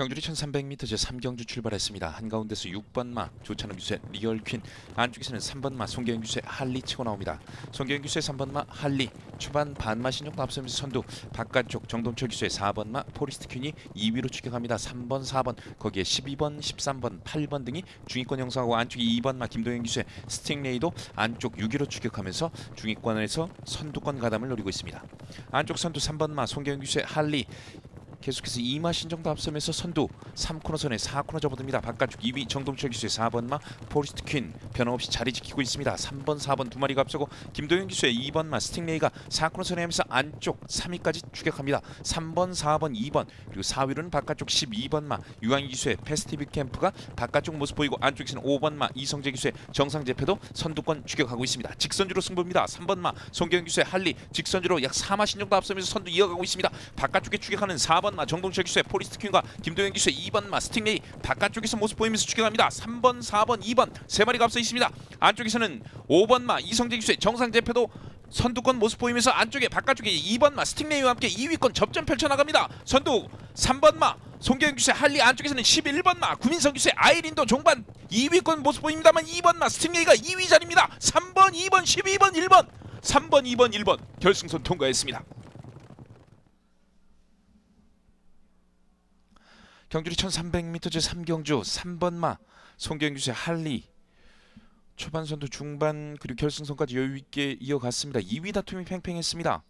경주리 1300m 제3경주 출발했습니다. 한가운데서 6번마 조찬호 규세 리얼퀸 안쪽에서는 3번마 송경영 규세 할리 치고 나옵니다. 송경영 규세 3번마 할리 초반 반마 신정도 앞서면서 선두 바깥쪽 정동철 규세 4번마 포리스트 퀸이 2위로 추격합니다. 3번 4번 거기에 12번 13번 8번 등이 중위권 형성하고 안쪽에 2번마 김도영 규세 스팅레이도 안쪽 6위로 추격하면서 중위권에서 선두권 가담을 노리고 있습니다. 안쪽 선두 3번마 송경영 규세 할리 계속해서 이마 신정도 앞서면서 선두 3코너 선에 4코너 접어듭니다. 바깥쪽 2위 정동철 기수의 4번마 포리스트 퀸 변함없이 자리 지키고 있습니다. 3번 4번 두 마리가 앞서고 김도영 기수의 2번마 스팅레이가 4코너 선에 하면서 안쪽 3위까지 추격합니다. 3번 4번 2번 그리고 4위로는 바깥쪽 12번마 유한기 기수의 페스티브 캠프가 바깥쪽 모습 보이고 안쪽에서는 5번마 이성재 기수의 정상재패도 선두권 추격하고 있습니다. 직선주로 승부입니다. 3번마 송경 기수의 할리 직선주로 약 4마 신정도 앞서면서 선두 이어가고 있습니다. 바깥쪽에 추격하는 4번 마 정동철 기수의 포리스트 퀸과 김도영 기수의 2번마 스팅레이 바깥쪽에서 모습 보이면서 추격합니다. 3번 4번 2번 세 마리가 앞서 있습니다. 안쪽에서는 5번마 이성재 기수의 정상 재패도 선두권 모습 보이면서 안쪽에 바깥쪽에 2번마 스팅레이와 함께 2위권 접전 펼쳐나갑니다. 선두 3번마 송경영 규세 할리 안쪽에서는 11번마 구민성 규세 아이린도 종반 2위권 모습 보입니다만 2번마 스팅레이가 2위 자리입니다. 3번 2번 12번 1번 3번 2번 1번 결승선 통과했습니다. 경주리 1300m 제3경주 3번마 송경영 규세 할리 초반 선두 중반 그리고 결승선까지 여유 있게 이어갔습니다. 2위 다툼이 팽팽했습니다.